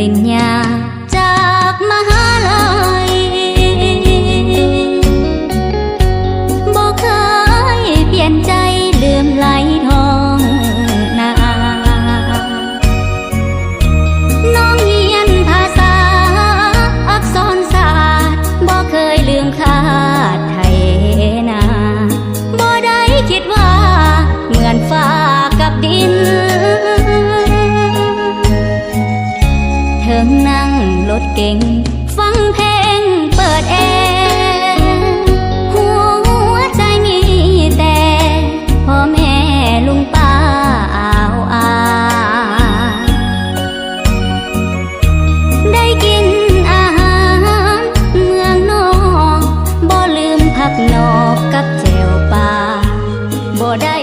ริญ ถิงนั่งรถเก่ง ฟังเพลงเปิดแอร์หัวใจมีแต่พ่อแม่ลุงป้าอ้าวอาได้กินอาหารเมืองนอกบ่ลืมผักนอกกับแจวป่าบ่ได้